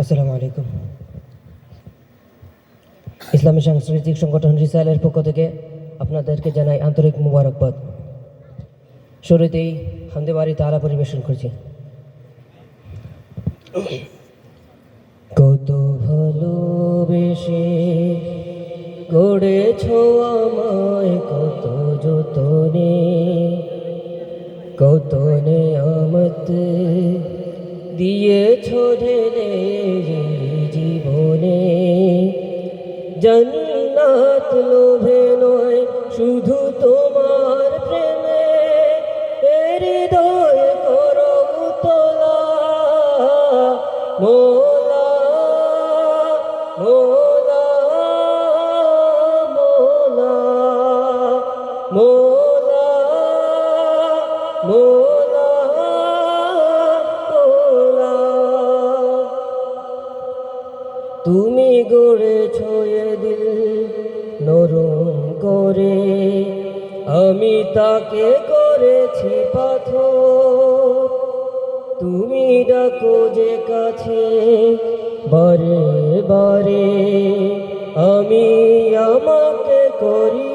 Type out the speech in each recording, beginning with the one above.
আসসালামু আলাইকুম। ইসলামী সাংস্কৃতিক সংগঠন রিসাইলের পক্ষ থেকে আপনাদেরকে জানাই আন্তরিক মুবারকবাদ। শুরুতেই হামদে বাড়ি তারা পরিবেশন করছি। কত ভালোবেসে গড়েছ আমায়, কত যতনে, কত জন্নাত তুমি গড়ে ছয়ে দিল নরম করে। আমি তাকে করেছি পাথর। তুমি ডাকো যে কাছে বারে বারে। আমি আমাকে করি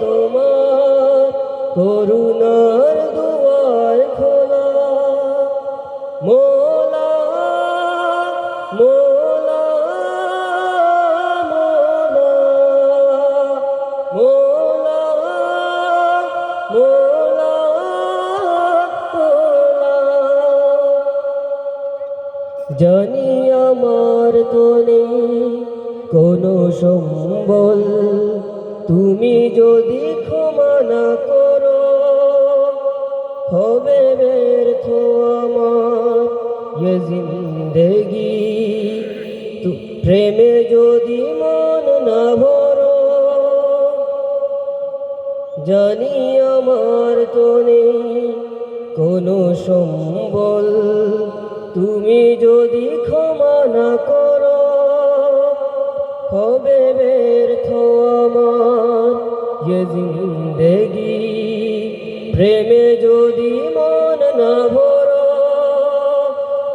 তোমার করুণার দুয়ার খোলা। মোলা মোলা মোলা মোলা মোলা জানি আমার কোনে কোনো সম্বল তুমি যদি ক্ষমা না করো, হবে ব্যর্থ আমার জিন্দেগি। তু, প্রেমে যদি মন না ভরো, জানি আমার তো নেই কোনো সম্বল। তুমি যদি ক্ষমা না করো, হবে ব্যর্থ আমার। ইয়ে জিন্দেগি, প্রেমে যদি মন না ভরো,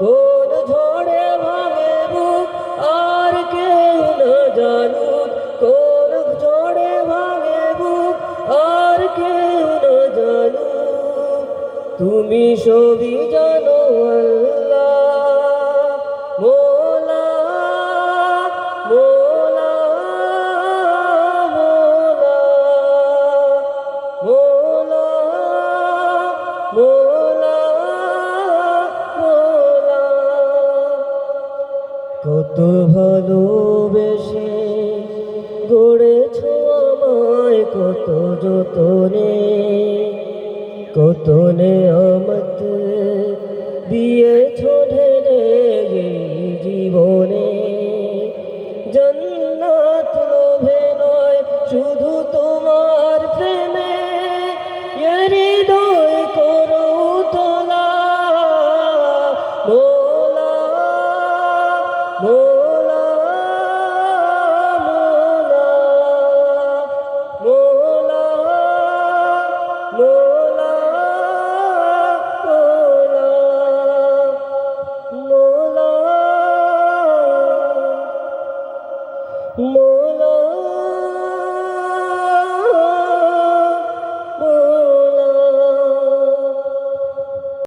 কোন ঝড়ে ভাঙে বুক আর কেউ না জানুক, কোন ঝড়ে ভাঙে বুক আর কেউ না জানুক। তুমি সবই জানো আল্লাহ। ভালোবেসে গড়েছ আমায় কত যতনে কত